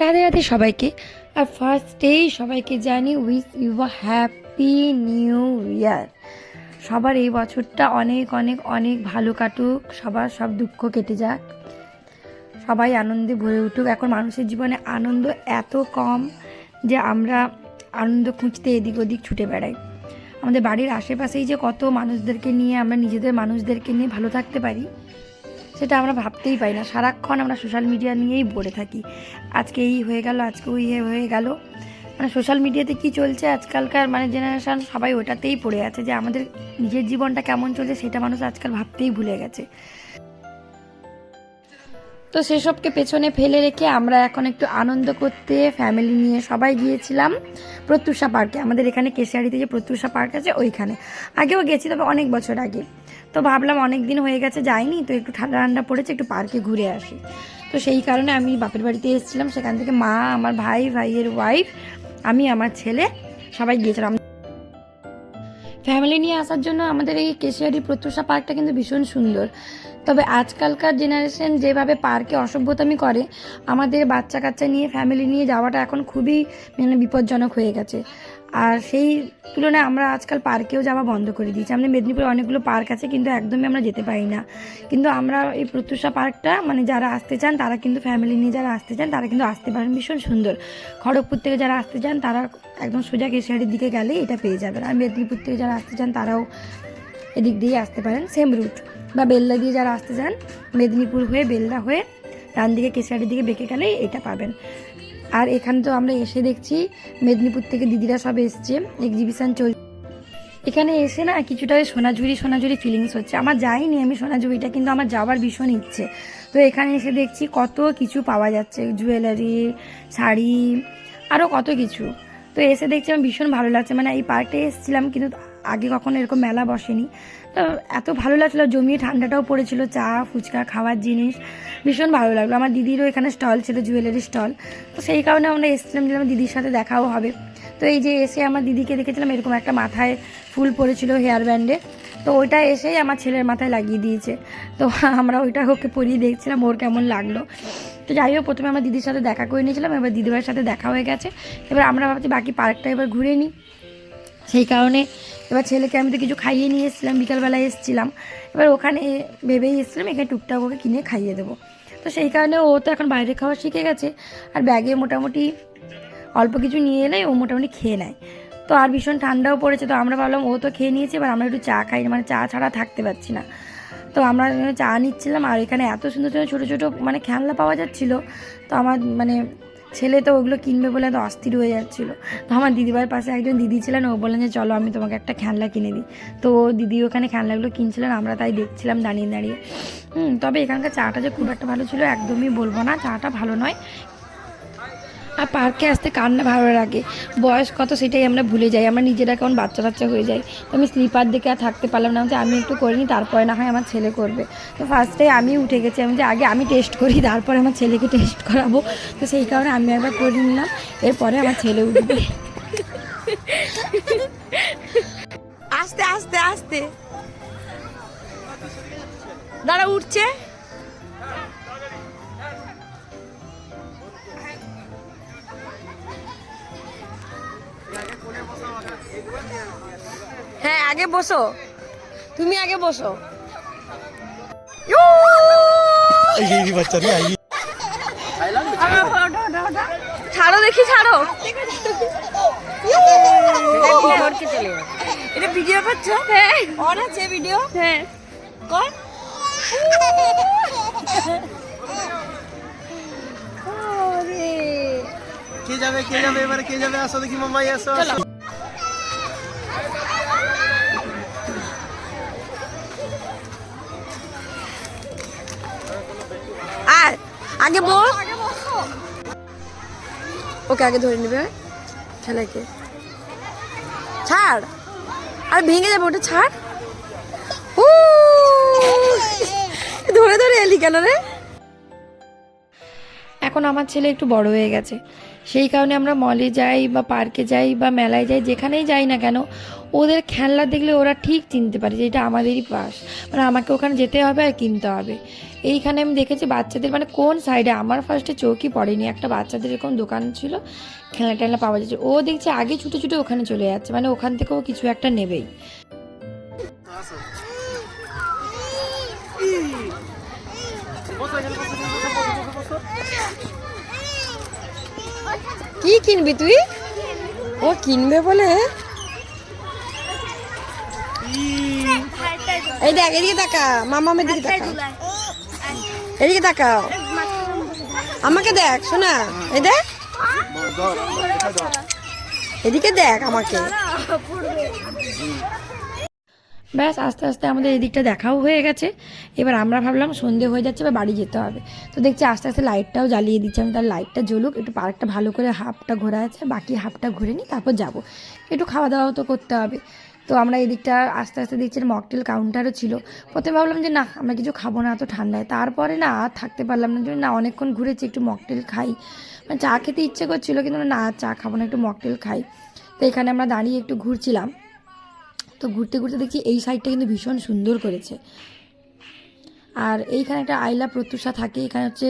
রাধে রাধে সবাইকে। আর ফার্স্ট ফার্স্টেই সবাইকে জানি with you happy new year সবার এই বছরটা অনেক অনেক অনেক ভালো কাটুক, সবার সব দুঃখ কেটে যাক। সবাই আনন্দে ভরে উঠুক। এখন মানুষের জীবনে আনন্দ এত কম যে আমরা আনন্দ খুঁজতে এদিক ওদিক ছুটে বেড়াই। আমাদের বাড়ির আশেপাশেই যে কত মানুষদেরকে নিয়ে আমরা নিজেদের মানুষদেরকে নিয়ে ভালো থাকতে পারি সেটা আমরা ভাবতেই পারি না। সারাক্ষণ আমরা সোশ্যাল মিডিয়া নিয়েই পড়ে থাকি। আজকে এই হয়ে গেল, আজকে ওই হয়ে গেল। মানে সোশ্যাল মিডিয়াতে কি চলছে? আজকালকার মানে জেনারেশান সবাই ওটাতেই পড়ে আছে যে আমাদের নিজের জীবনটা কেমন চলছে সেটা মানুষ আজকাল ভাবতেই ভুলে গেছে। তো সেসবকে পেছনে ফেলে রেখে আমরা এখন একটু আনন্দ করতে ফ্যামিলি নিয়ে সবাই গিয়েছিলাম প্রত্যুষা পার্কে আমাদের এখানে কেশিয়ারিতে যে প্রত্যুষা পার্ক আছে, ওইখানে। আগেও গেছি, তবে অনেক বছর আগে। তো ভাবলাম অনেক দিন হয়ে গেছে, যাইনি, তো একটু ঠান্ডা ঠান্ডা পড়েছে, একটু পার্কে ঘুরে আসি। তো সেই কারণে আমি বাপের বাড়িতে এসেছিলাম, সেখান থেকে মা, আমার ভাই, ভাইয়ের ওয়াইফ আমি, আমার ছেলে সবাই গিয়েছিলাম। ফ্যামিলি নিয়ে আসার জন্য আমাদের এই কেশিয়ারি প্রত্যুষা পার্কটা কিন্তু ভীষণ সুন্দর। তবে আজকালকার জেনারেশন যেভাবে পার্কে অসভ্যতামি করে, আমাদের বাচ্চা কাচ্চা নিয়ে ফ্যামিলি নিয়ে যাওয়াটা এখন খুবই মানে বিপজ্জনক হয়ে গেছে। আর সেই তুলনায় আমরা আজকাল পার্কেও যাওয়া বন্ধ করে দিয়েছি। আমাদের মেদিনীপুরে অনেকগুলো পার্ক আছে, কিন্তু একদমই আমরা যেতে পারি না। কিন্তু আমরা এই প্রত্যুষা পার্কটা মানে যারা আসতে চান, তারা কিন্তু ফ্যামিলি নিয়ে যারা আসতে চান, তারা কিন্তু আসতে পারেন। ভীষণ সুন্দর। খড়গপুর থেকে যারা আসতে চান, তারা একদম সোজা কেশিয়ারির দিকে গেলে এটা পেয়ে যাবেন। আর মেদিনীপুর থেকে যারা আসতে চান, তারাও এদিক দিয়ে আসতে পারেন। সেম রুট বা বেল্লা দিয়ে যারা আসতে চান, মেদিনীপুর হয়ে বেল্লা হয়ে, ডান দিকে কেশিয়ারির দিকে বেঁকে গেলেই এটা পাবেন। আর এখানে তো আমরা এসে দেখছি মেদিনীপুর থেকে দিদিরা সব এসছে এক্সিবিশন চল এখানে এসে না কিছুটা সোনাঝুরি সোনাঝুরি ফিলিংস হচ্ছে। আমার যাইনি আমি সোনাঝুরিটা, কিন্তু আমার যাওয়ার ভীষণ ইচ্ছে। তো এখানে এসে দেখছি কত কিছু পাওয়া যাচ্ছে জুয়েলারি শাড়ি আরও কত কিছু। তো এসে দেখছি আমার ভীষণ ভালো লাগছে। মানে এই পার্কটা এসেছিলাম, কিন্তু আগে কখনো এরকম মেলা বসেনি। তো এত ভালো লাগছিল জমিয়ে ঠান্ডাটাও পড়েছিল, চা, ফুচকা, খাওয়ার জিনিস, ভীষণ ভালো লাগল। আমার দিদিরও এখানে স্টল ছিল, জুয়েলারি স্টল। তো সেই কারণে আমরা এসেছিলাম, যে আমার দিদির সাথে দেখাও হবে। তো এই যে এসে আমার দিদিকে দেখেছিলাম, এরকম একটা মাথায় ফুল পড়েছিল হেয়ার ব্যান্ডে। তো ওইটা এসেই আমার ছেলের মাথায় লাগিয়ে দিয়েছে। তো আমরা ওইটা ওকে পরিয়ে দেখছিলাম, ওর কেমন লাগল। তো যাই হোক, প্রথমে আমার দিদির সাথে দেখা করে নিয়েছিলাম, এবার দিদিভাইয়ের সাথে দেখা হয়ে গেছে। এবার আমরা ভাবছি বাকি পার্কটা এবার ঘুরে নিই। সেই কারণে এবার ছেলেকে আমি তো কিছু খাইয়ে নিয়ে এসেছিলাম, বিকালবেলায় এসেছিলাম। এবার ওখানে ভেবেই এসেছিলাম, এখানে টুকটাক ওকে কিনে খাইয়ে দেবো। তো সেই কারণে ও তো এখন বাইরে খাওয়া শিখে গেছে, আর ব্যাগে মোটামুটি অল্প কিছু নিয়ে এলে ও মোটামুটি খেয়ে নেয়। তো আর ভীষণ ঠান্ডাও পড়েছে, তো আমরা ভাবলাম ও তো খেয়ে নিয়েছে, এবার আমরা একটু চা খাই মানে চা ছাড়া থাকতে পারছি না। তো আমরা চা নিচ্ছিলাম, আর এখানে এত সুন্দর সুন্দর ছোটো ছোটো মানে খেলনা পাওয়া যাচ্ছিল। তো আমার মানে ছেলে তো ওগুলো কিনবে বলে তো অস্থির হয়ে যাচ্ছিল। তো আমার দিদিভাইয়ের পাশে একজন দিদি ছিলেন, ও বললেন যে, চলো আমি তোমাকে একটা খেলনা কিনে দিই। তো দিদি ওখানে খেলনাগুলো কিনছিলেন, আমরা তাই দেখছিলাম দাঁড়িয়ে দাঁড়িয়ে। তবে এখানকার চাটা যে খুব একটা ভালো ছিল, একদমই বলব না, চাটা ভালো নয়। আর পার্কে আসতে কার না ভালো লাগে? বয়স কত সেটাই আমরা ভুলে যাই। আমরা নিজেরা কেমন বাচ্চা বাচ্চা হয়ে যাই। তো আমি স্লিপার দেখে আর থাকতে পারলাম না। যে আমি একটু করিনি, তারপরে না হয় আমার ছেলে করবে। তো ফার্স্টে আমি উঠে গেছি। আমি যে আগে আমি টেস্ট করি, তারপরে আমার ছেলেকে টেস্ট করাবো। তো সেই কারণে আমি একবার করে নিলাম। এরপরে আমার ছেলে উঠবে। আস্তে আস্তে আস্তে। দাঁড়া, উঠছে? হ্যাঁ আগে বসো। তুমি আগে বসো। ছাড়ো দেখি ছাড়ো। এটা ভিডিও করছ হ্যাঁ। আছে ভিডিও হ্যাঁ। কে যাবে কে যাবে এবারে কে যাবে? আসো দেখি মামাই আসো আগে বল। ওকে আগে ধরে নেবে। ছেলেকে ছাড়। আর ভেঙে যাবে ওটা ছাড়। ও ধরে ধরে এলি কেন রে? এখন আমার ছেলে একটু বড় হয়ে গেছে। সেই কারণে আমরা মলে যাই বা পার্কে যাই বা মেলায় যাই, যেখানেই যাই না কেন, ওদের খেলনা দেখলে ওরা ঠিক চিনতে পারে যে এটা আমাদেরই পাশ মানে আমাকে ওখানে যেতে হবে আর কিনতে হবে। এইখানে আমি দেখেছি বাচ্চাদের মানে কোন সাইডে আমার ফার্স্টে চৌকি পড়েনি। একটা বাচ্চাদের এরকম দোকান ছিল খেলনা টেলনা পাওয়া যাচ্ছে। ও দেখছে আগে ছুটে ছুটে ওখানে চলে যাচ্ছে মানে ওখান থেকেও কিছু একটা নেবেই। কি কিনবি তুই? ও কিনবে বলে এই দেখ, এদিকে তাকা মামামের দিকে তাকা। এদিকে তাকাও। আমাকে দেখ, শোনা, এই দেখ। এদিকে দেখ আমাকে। ব্যাস, আস্তে আস্তে আমাদের এদিকটা দেখাও হয়ে গেছে। এবার আমরা ভাবলাম সন্ধে হয়ে যাচ্ছে বা বাড়ি যেতে হবে। তো দেখছি আস্তে আস্তে লাইটটাও জ্বালিয়ে দিচ্ছে। আমি তার লাইটটা জ্বলুক, একটু পার্কটা ভালো করে হাফটা ঘোরা আছে, বাকি হাফটা ঘুরে নিই, তারপর যাব। একটু খাওয়া দাওয়াও তো করতে হবে। তো আমরা এদিকটা আস্তে আস্তে দেখছি মকটেল কাউন্টারও ছিল। প্রথমে ভাবলাম যে না, আমরা কিছু খাব না এত ঠান্ডায়। তারপরে না আর থাকতে পারলাম না না অনেকক্ষণ ঘুরেছি, একটু মকটেল খাই। মানে চা খেতে ইচ্ছে করছিল, কিন্তু না চা খাব না, একটু মকটেল খাই। তো এখানে আমরা দাঁড়িয়ে একটু ঘুরছিলাম। তো ঘুরতে ঘুরতে দেখি এই সাইডটা কিন্তু ভীষণ সুন্দর করেছে। আর এইখানে একটা আইলা প্রত্যুষা থাকে, এখানে হচ্ছে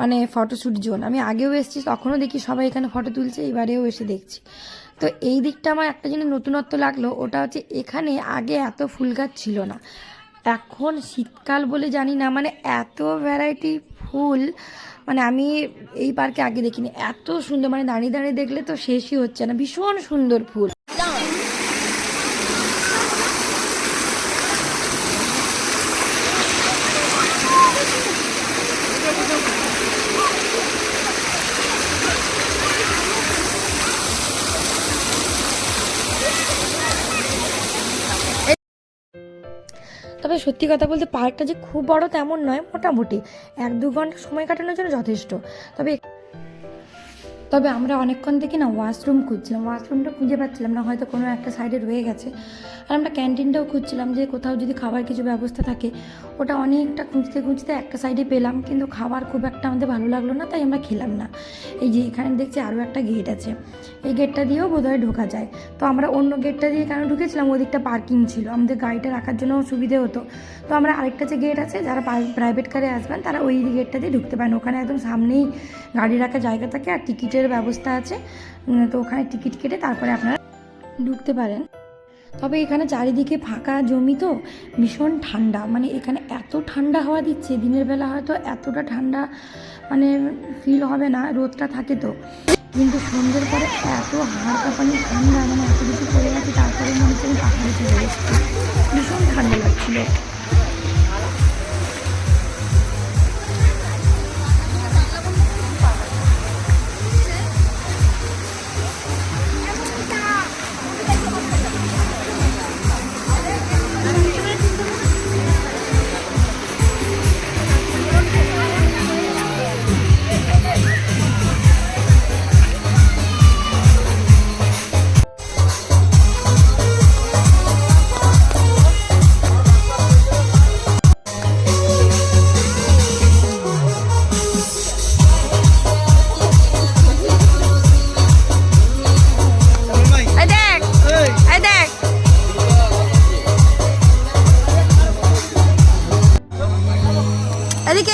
মানে ফটোশ্যুট জোন আমি আগেও এসেছি, তখনও দেখি সবাই এখানে ফটো তুলছে, এবারেও এসে দেখছি। তো এই দিকটা আমার একটা জিনিস নতুনত্ব লাগল, ওটা হচ্ছে এখানে আগে এত ফুল গাছ ছিল না। এখন শীতকাল বলে জানি না মানে এত ভ্যারাইটি ফুল মানে আমি এই পার্কে আগে দেখিনি। এত সুন্দর মানে দাঁড়িয়ে দাঁড়িয়ে দেখলে তো শেষই হচ্ছে না। ভীষণ সুন্দর ফুল। তবে সত্যি কথা বলতে পার্কটা যে খুব বড় তেমন নয়, মোটামুটি। এক দু ঘণ্টা সময় কাটানোর জন্য যথেষ্ট। তবে তবে আমরা অনেকক্ষণ থেকে না ওয়াশরুম খুঁজছিলাম। ওয়াশরুমটা খুঁজে পাচ্ছিলাম না, হয়তো কোনো একটা সাইডে রয়ে গেছে। আর আমরা ক্যান্টিনটাও খুঁজছিলাম যে কোথাও যদি খাবার কিছু ব্যবস্থা থাকে, ওটা অনেকটা খুঁজতে খুঁজতে একটা সাইডে পেলাম, কিন্তু খাবার খুব একটা আমাদের ভালো লাগল না, তাই আমরা খেলাম না। এই যে এখানে দেখছি আরও একটা গেট আছে। এই গেটটা দিয়েও বোধহয় ঢোকা যায়। তো আমরা অন্য গেটটা দিয়ে কেন ঢুকেছিলাম? ওদিকটা পার্কিং ছিল। আমাদের গাড়িটা রাখার জন্য সুবিধে হতো। তো আমরা আরেকটা যে গেট আছে, যারা প্রাইভেট কারে আসবেন, তারা ওই গেটটা দিয়ে ঢুকতে পারেন। ওখানে একদম সামনেই গাড়ি রাখার জায়গা থাকে আর টিকিটের ব্যবস্থা আছে। তো ওখানে টিকিট কেটে তারপরে আপনারা ঢুকতে পারেন। তবে এখানে চারিদিকে ফাঁকা জমি তো, ভীষণ ঠান্ডা। মানে এখানে এত ঠান্ডা হাওয়া দিচ্ছে, দিনের বেলা হয়তো এতটা ঠান্ডা মানে ফিল হবে না, রোদটা থাকে তো। কিন্তু সন্ধ্যের পরে এত হাড় কাঁপানি, ঠান্ডা মানে এত কিছু পড়ে গেছে, তারপরে মনে হচ্ছে আমি পাহাড়ে চলে এসেছি। ভীষণ ঠান্ডা লাগছিল। 에리게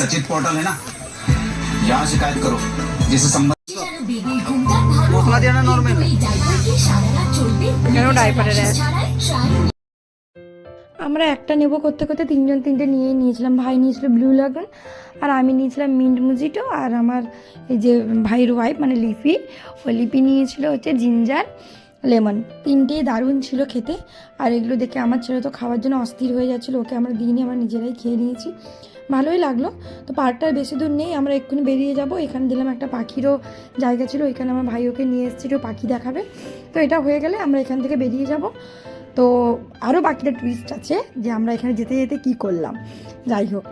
सचित पोर्टल है ना यहाँ शिकायत करो जिसे संबंध মশলা দিয়ে না নর্মাল কেন ডাইপারে র্যাশ আমরা একটা নেবো করতে করতে তিনজন তিনটে নিয়েই নিয়েছিলাম ভাই নিয়েছিল ব্লু লাগন আর আমি নিয়েছিলাম মিন্ট মুজিটো আর আমার এই যে ভাইয়ের ওয়াইফ মানে লিপি ওই লিপি নিয়েছিল হচ্ছে জিঞ্জার লেমন তিনটেই দারুণ ছিল খেতে আর এগুলো দেখে আমার ছেলে তো খাওয়ার জন্য অস্থির হয়ে যাচ্ছিলো ওকে আমরা দিইনি আমরা নিজেরাই খেয়ে নিয়েছি ভালোই লাগল। তো পার্কটার বেশি দূর নেই, আমরা এক্ষুনি বেরিয়ে যাব। এখানে দিলাম একটা পাখিরও জায়গা ছিল, এখানে আমার ভাই ওকে নিয়ে এসেছিল, পাখি দেখাবে। তো এটা হয়ে গেলে আমরা এখান থেকে বেরিয়ে যাব। তো আরও বাকিটা টুইস্ট আছে যে আমরা এখানে যেতে যেতে কি করলাম। যাই হোক,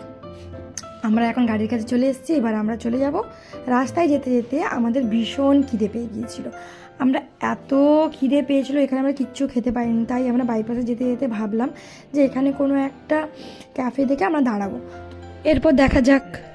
আমরা এখন গাড়ির কাছে চলে এসেছি, এবার আমরা চলে যাব। রাস্তায় যেতে যেতে আমাদের ভীষণ খিদে পেয়ে গিয়েছিল। আমরা এত খিদে পেয়েছিল, এখানে আমরা কিচ্ছু খেতে পারিনি। তাই আমরা বাইপাসে যেতে যেতে ভাবলাম যে এখানে কোনো একটা ক্যাফে দেখে আমরা দাঁড়াবো। এরপর দেখা যাক।